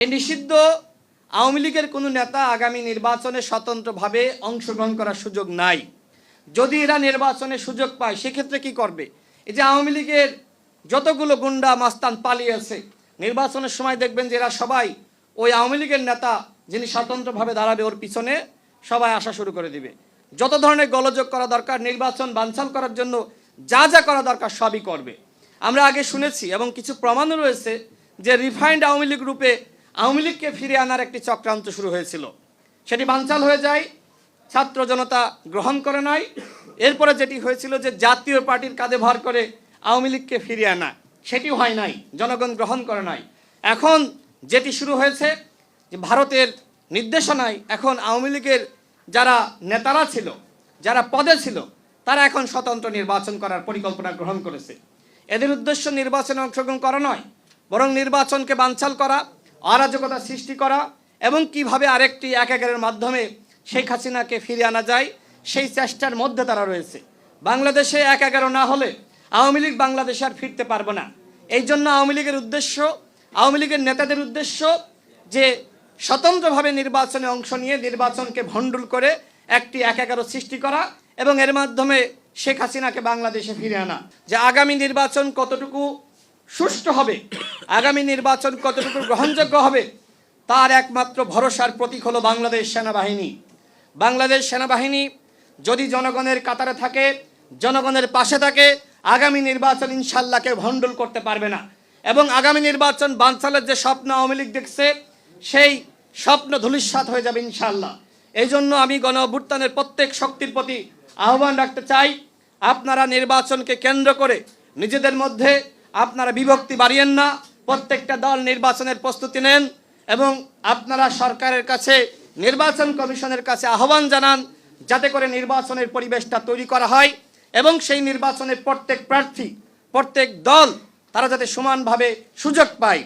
এই নিষিদ্ধ আওয়ামী লীগের কোনো নেতা আগামী নির্বাচনে স্বতন্ত্রভাবে অংশগ্রহণ করার সুযোগ নাই। যদি এরা নির্বাচনে সুযোগ পায়, সেক্ষেত্রে কি করবে? এই যে আওয়ামী লীগের যতগুলো গুন্ডা মাস্তান পালিয়েছে, নির্বাচনের সময় দেখবেন যে এরা সবাই ওই আওয়ামী লীগের নেতা যিনি স্বতন্ত্রভাবে দাঁড়াবে ওর পিছনে সবাই আসা শুরু করে দিবে। যত ধরনের গলযোগ করা দরকার, নির্বাচন বানচাল করার জন্য যা যা করা দরকার সবই করবে। আমরা আগে শুনেছি এবং কিছু প্রমাণও রয়েছে যে রিফাইন্ড আওয়ামী লীগ রূপে আওয়ামী লীগকে ফিরে আনার একটি চক্রান্ত শুরু হয়েছিল। সেটি বানচাল হয়ে যায়, ছাত্র জনতা গ্রহণ করে নাই। এরপরে যেটি হয়েছিল যে জাতীয় পার্টির কাঁধে ভর করে আওয়ামী লীগকে ফিরিয়ে আনা, সেটিও হয় নাই, জনগণ গ্রহণ করে নাই। এখন যেটি শুরু হয়েছে, যে ভারতের নির্দেশনায় এখন আওয়ামী লীগের যারা নেতারা ছিল, যারা পদে ছিল, তারা এখন স্বতন্ত্র নির্বাচন করার পরিকল্পনা গ্রহণ করেছে। এদের উদ্দেশ্য নির্বাচনে অংশগ্রহণ করা নয়, বরং নির্বাচনকে বানচাল করা অরাজকতা সৃষ্টি করা এবং কীভাবে আরেকটি এক একের মাধ্যমে শেখ হাসিনাকে ফিরে আনা যায়, সেই চেষ্টার মধ্যে তারা রয়েছে। বাংলাদেশে এক এগারো না হলে আওয়ামী লীগ বাংলাদেশে আর ফিরতে পারব না। এই জন্য আওয়ামী লীগের উদ্দেশ্য, আওয়ামী লীগের নেতাদের উদ্দেশ্য যে স্বতন্ত্রভাবে নির্বাচনে অংশ নিয়ে নির্বাচনকে ভণ্ডুল করে একটি এক এগারো সৃষ্টি করা এবং এর মাধ্যমে শেখ হাসিনাকে বাংলাদেশে ফিরে আনা। যে আগামী নির্বাচন কতটুকু সুষ্ঠু হবে। আগামী নির্বাচন কতটুকু গ্রহণযোগ্য হবে, তার একমাত্র ভরসার প্রতীক হলো বাংলাদেশ সেনাবাহিনী। বাংলাদেশ সেনাবাহিনী যদি জনগণের কাতারে থাকে, জনগণের পাশে থাকে, আগামী নির্বাচন ইনশাল্লাহকে ভণ্ডুল করতে পারবে না। এবং আগামী নির্বাচন বানসালের যে স্বপ্ন আওয়ামী লীগ দেখছে, সেই স্বপ্ন ধূলিসাৎ হয়ে যাবে ইনশাল্লাহ। এই জন্য আমি গণ অভ্যুত্থানের প্রত্যেক শক্তির প্রতি আহ্বান রাখতে চাই, আপনারা নির্বাচনকে কেন্দ্র করে নিজেদের মধ্যে আপনারা বিভক্তি বাড়িয়েন না, প্রত্যেকটা দল নির্বাচনের প্রস্তুতি নেন এবং আপনারা সরকারের কাছে, নির্বাচন কমিশনের কাছে আহ্বান জানান যাতে করে নির্বাচনের পরিবেশটা তৈরি করা হয় এবং সেই নির্বাচনের প্রত্যেক প্রার্থী, প্রত্যেক দল, তারা যাতে সমানভাবে সুযোগ পায়।